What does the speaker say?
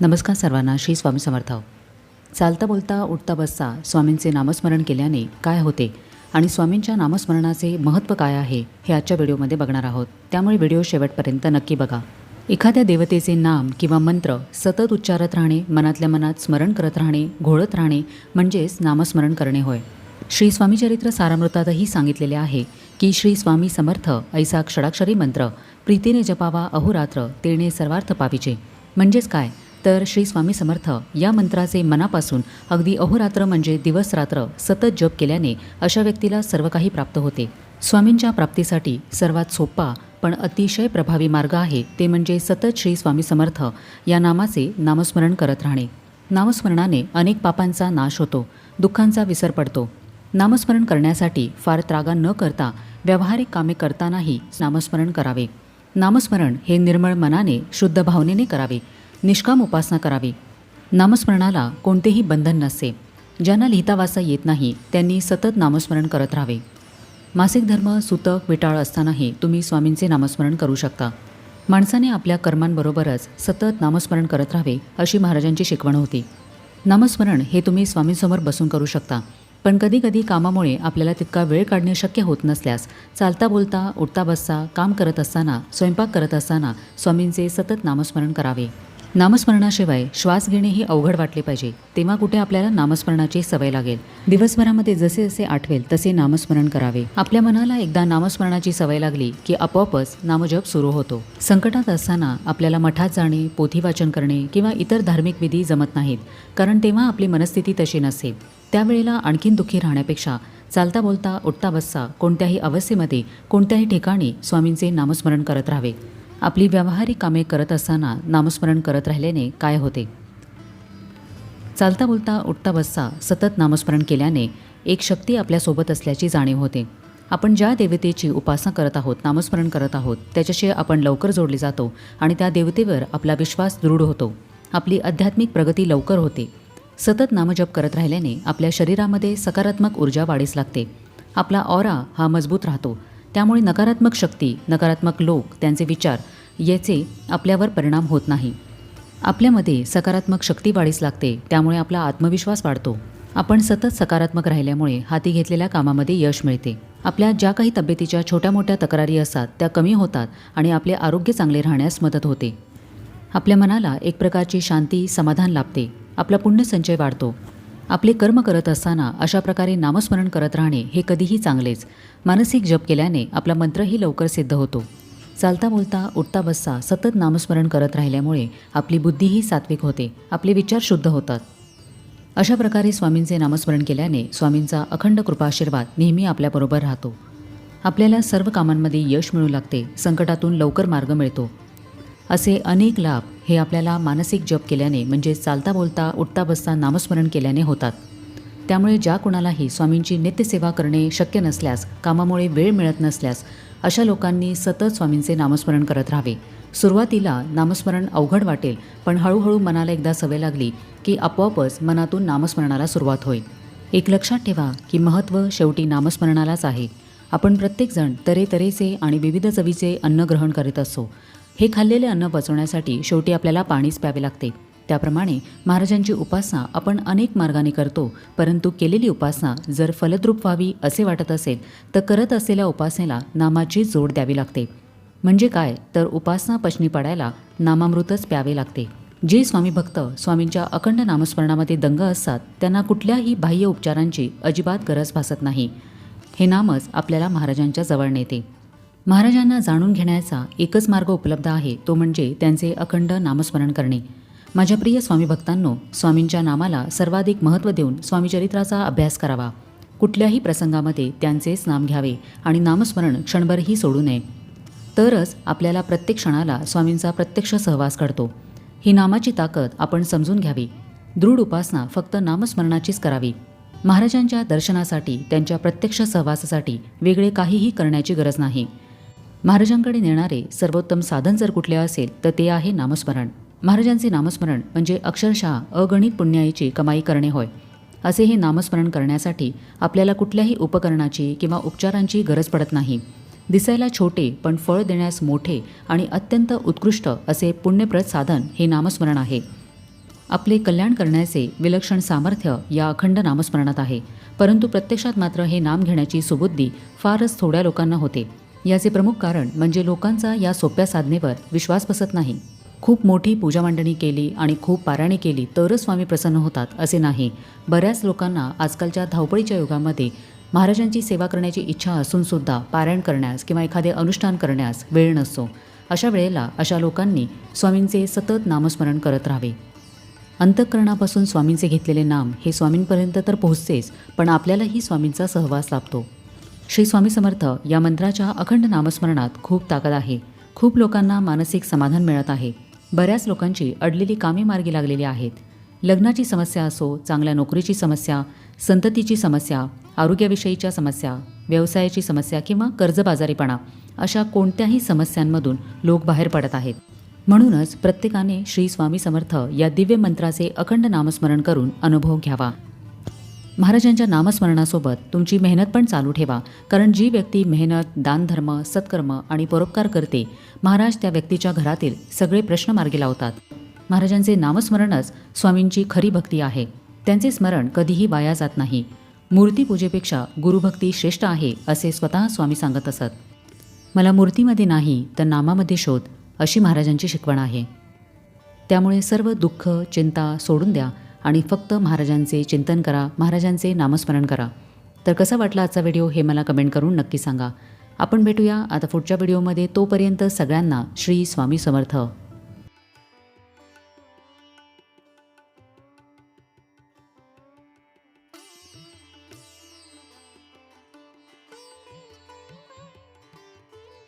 नमस्कार सर्वांना श्री स्वामी समर्थ. चालता बोलता उठता बसता स्वामींचे नामस्मरण केल्याने काय होते आणि स्वामींच्या नामस्मरणाचे महत्त्व काय आहे हे आजच्या व्हिडिओमध्ये बघणार आहोत. त्यामुळे व्हिडिओ शेवटपर्यंत नक्की बघा. एखाद्या देवतेचे नाम किंवा मंत्र सतत उच्चारत राहणे मनातल्या मनात स्मरण करत राहणे घोळत राहणे म्हणजेच नामस्मरण करणे होय. श्री स्वामी चरित्र सारामृतातही सांगितलेले आहे की श्री स्वामी समर्थ ऐसा षडाक्षरी मंत्र प्रीतीने जपावा अहोरात्र तेने सर्वार्थ पाविचे म्हणजेच काय? तर श्री स्वामी समर्थ या मंत्राचे मनापासून अगदी अहोरात्र म्हणजे दिवस रात्र सतत जप केल्याने अशा व्यक्तीला सर्व काही प्राप्त होते. स्वामींच्या प्राप्तीसाठी सर्वात सोपा पण अतिशय प्रभावी मार्ग आहे ते म्हणजे सतत श्री स्वामी समर्थ या नामाचे नामस्मरण करत राहणे. नामस्मरणाने अनेक पापांचा नाश होतो दुःखांचा विसर पडतो. नामस्मरण करण्यासाठी फार त्रागा न करता व्यावहारिक कामे करतानाही नामस्मरण करावे. नामस्मरण हे निर्मळ मनाने शुद्ध भावनेने करावे. निष्काम उपासना करावी. नामस्मरणाला कोणतेही बंधन नसते. ज्यांना लिहिता वाचता येत नाही त्यांनी सतत नामस्मरण करत राहावे. मासिक धर्म सुतक विटाळ असतानाही तुम्ही स्वामींचे नामस्मरण करू शकता. माणसाने आपल्या कर्मांबरोबरच सतत नामस्मरण करत राहावे अशी महाराजांची शिकवण होती. नामस्मरण हे तुम्ही स्वामींसमोर बसून करू शकता. पण कधीकधी कामामुळे आपल्याला तितका वेळ काढणे शक्य होत नसल्यास चालता बोलता उठता बसता काम करत असताना स्वयंपाक करत असताना स्वामींचे सतत नामस्मरण करावे. नामस्मरणाशिवाय श्वास घेणेही अवघड वाटले पाहिजे. तेव्हा कुठे आपल्याला नामस्मरणाची सवय लागेल? दिवसभरामध्ये जसे जसे आठवेल तसे नामस्मरण करावे. आपल्या मनाला एकदा नामस्मरणाची सवय लागली की आपोआपच नामजप सुरू होतो. संकटात असताना आपल्याला मठात जाणे पोथी वाचन करणे किंवा इतर धार्मिक विधी जमत नाहीत कारण तेव्हा आपली मनस्थिती तशी नसते. त्यावेळेला आणखीन दुःखी राहण्यापेक्षा चालता बोलता उठता बसता कोणत्याही अवस्थेमध्ये कोणत्याही ठिकाणी स्वामींचे नामस्मरण करत राहावे. आपली व्यावहारिक कामे करत असताना नामस्मरण करत राहिल्याने काय होते? चालता बोलता उठता बसता सतत नामस्मरण केल्याने एक शक्ती आपल्यासोबत असल्याची जाणीव होते. आपण ज्या देवतेची उपासना करत आहोत नामस्मरण करत आहोत त्याच्याशी आपण लवकर जोडले जातो आणि त्या देवतेवर आपला विश्वास दृढ होतो. आपली आध्यात्मिक प्रगती लवकर होते. सतत नामजप करत राहिल्याने आपल्या शरीरामध्ये सकारात्मक ऊर्जा वाढीस लागते. आपला ऑरा हा मजबूत राहतो. त्यामुळे नकारात्मक शक्ती नकारात्मक लोक त्यांचे विचार याचे आपल्यावर परिणाम होत नाही. आपल्यामध्ये सकारात्मक शक्ती वाढीस लागते त्यामुळे आपला आत्मविश्वास वाढतो. आपण सतत सकारात्मक राहिल्यामुळे हाती घेतलेल्या कामामध्ये यश मिळते. आपल्या ज्या काही तब्येतीच्या छोट्या मोठ्या तक्रारी असतात त्या कमी होतात आणि आपले आरोग्य चांगले राहण्यास मदत होते. आपल्या मनाला एक प्रकारची शांती समाधान लाभते. आपला पुण्यसंचय वाढतो. आपले कर्म करत असताना अशा प्रकारे नामस्मरण करत राहणे हे कधीही चांगलेच. मानसिक जप केल्याने आपला मंत्रही लवकर सिद्ध होतो. चालता बोलता उठता बसता सतत नामस्मरण करत राहिल्यामुळे आपली बुद्धीही सात्विक होते आपले विचार शुद्ध होतात. अशा प्रकारे स्वामींचे नामस्मरण केल्याने स्वामींचा अखंड कृपाशीर्वाद नेहमी आपल्याबरोबर राहतो. आपल्याला सर्व कामांमध्ये यश मिळू लागते संकटातून लवकर मार्ग मिळतो. असे अनेक लाभ हे आपल्याला मानसिक जप केल्याने म्हणजे चालता बोलता उठता बसता नामस्मरण केल्याने होतात. त्यामुळे ज्या कुणालाही स्वामींची नित्यसेवा करणे शक्य नसल्यास कामामुळे वेळ मिळत नसल्यास अशा लोकांनी सतत स्वामींचे नामस्मरण करत राहावे. सुरुवातीला नामस्मरण अवघड वाटेल पण हळूहळू मनाला एकदा सवय लागली की आपोआपच मनातून नामस्मरणाला सुरुवात होईल. एक लक्षात ठेवा की महत्त्व शेवटी नामस्मरणालाच आहे. आपण प्रत्येकजण तऱ्हेतऱ्हेचे आणि विविध चवीचे अन्न ग्रहण करीत असतो. हे खाल्लेले अन्न पचवण्यासाठी शेवटी आपल्याला पाणीच प्यावे लागते. त्याप्रमाणे महाराजांची उपासना आपण अनेक मार्गाने करतो परंतु केलेली उपासना जर फलद्रूप व्हावी असे वाटत असेल तर करत असलेल्या उपासनेला नामाची जोड द्यावी लागते. म्हणजे काय? तर उपासना पचनी पडायला नामामृतच प्यावे लागते. जे स्वामी भक्त स्वामींच्या अखंड नामस्मरणामध्ये दंग असतात त्यांना कुठल्याही बाह्य उपचारांची अजिबात गरज भासत नाही. हे नामच आपल्याला महाराजांच्या जवळ नेते. महाराजांना जाणून घेण्याचा एकच मार्ग उपलब्ध आहे तो म्हणजे त्यांचे अखंड नामस्मरण करणे. माझ्या प्रिय स्वामी भक्तांनो स्वामींच्या नामाला सर्वाधिक महत्त्व देऊन स्वामीचरित्राचा अभ्यास करावा. कुठल्याही प्रसंगामध्ये त्यांचेच नाम घ्यावे आणि नामस्मरण क्षणभरही सोडू नये. तरच आपल्याला प्रत्येक क्षणाला स्वामींचा प्रत्यक्ष सहवास घडतो ही नामाची ताकद आपण समजून घ्यावी. दृढ उपासना फक्त नामस्मरणाचीच करावी. महाराजांच्या दर्शनासाठी त्यांच्या प्रत्यक्ष सहवासासाठी वेगळे काहीही करण्याची गरज नाही. महाराजांकडे नेणारे सर्वोत्तम साधन जर कुठले असेल तर ते आहे नामस्मरण. महाराजांचे नामस्मरण म्हणजे अक्षरशः अगणित पुण्याईची कमाई करणे होय. असे हे नामस्मरण करण्यासाठी आपल्याला कुठल्याही उपकरणाची किंवा उपचारांची गरज पडत नाही. दिसायला छोटे पण फळ देण्यास मोठे आणि अत्यंत उत्कृष्ट असे पुण्यप्रद साधन हे नामस्मरण आहे. आपले कल्याण करण्याचे विलक्षण सामर्थ्य या अखंड नामस्मरणात आहे. परंतु प्रत्यक्षात मात्र हे नाम घेण्याची सुबुद्धी फारच थोड्या लोकांना होते. याचे प्रमुख कारण म्हणजे लोकांचा या सोप्या साधनेवर विश्वास बसत नाही. खूप मोठी पूजा मांडणी केली आणि खूप पारायणे केली तरच स्वामी प्रसन्न होतात असे नाही. बऱ्याच लोकांना आजकालच्या धावपळीच्या युगामध्ये महाराजांची सेवा करण्याची इच्छा असूनसुद्धा पारायण करण्यास किंवा एखादे अनुष्ठान करण्यास वेळ नसतो. अशा वेळेला अशा लोकांनी स्वामींचे सतत नामस्मरण करत राहावे. अंतःकरणापासून स्वामींचे घेतलेले नाम हे स्वामींपर्यंत तर पोहोचतेच पण आपल्यालाही स्वामींचा सहवास लाभतो. श्री स्वामी समर्थ या मंत्राच्या अखंड नामस्मरणात खूप ताकद आहे. खूप लोकांना मानसिक समाधान मिळत आहे. बऱ्याच लोकांची अडलेली कामे मार्गी लागलेली आहेत. लग्नाची समस्या असो चांगल्या नोकरीची समस्या संततीची समस्या आरोग्याविषयीच्या समस्या व्यवसायाची समस्या किंवा कर्जबाजारीपणा अशा कोणत्याही समस्यांमधून लोक बाहेर पडत आहेत. म्हणूनच प्रत्येकाने श्री स्वामी समर्थ या दिव्य मंत्राचे अखंड नामस्मरण करून अनुभव घ्यावा. महाराजांच्या नामस्मरणासोबत तुमची मेहनत पण चालू ठेवा. कारण जी व्यक्ती मेहनत दानधर्म सत्कर्म आणि परोपकार करते महाराज त्या व्यक्तीच्या घरातील सगळे प्रश्न मार्गी लावतात. महाराजांचे नामस्मरणच स्वामींची खरी भक्ती आहे. त्यांचे स्मरण कधीही वाया जात नाही. मूर्तीपूजेपेक्षा गुरुभक्ती श्रेष्ठ आहे असे स्वतः स्वामी सांगत असत. मला मूर्तीमध्ये नाही तर नामामध्ये शोध अशी महाराजांची शिकवण आहे. त्यामुळे सर्व दुःख चिंता सोडून द्या. आणि फक्त महाराजांचे चिंतन करा महाराजांचे नामस्मरण करा. तर कसा वाटला आजचा व्हिडिओ हे मला कमेंट करून नक्की सांगा. आपण भेटूया आता पुढच्या व्हिडिओमध्ये. तोपर्यंत सगळ्यांना श्री स्वामी समर्थ.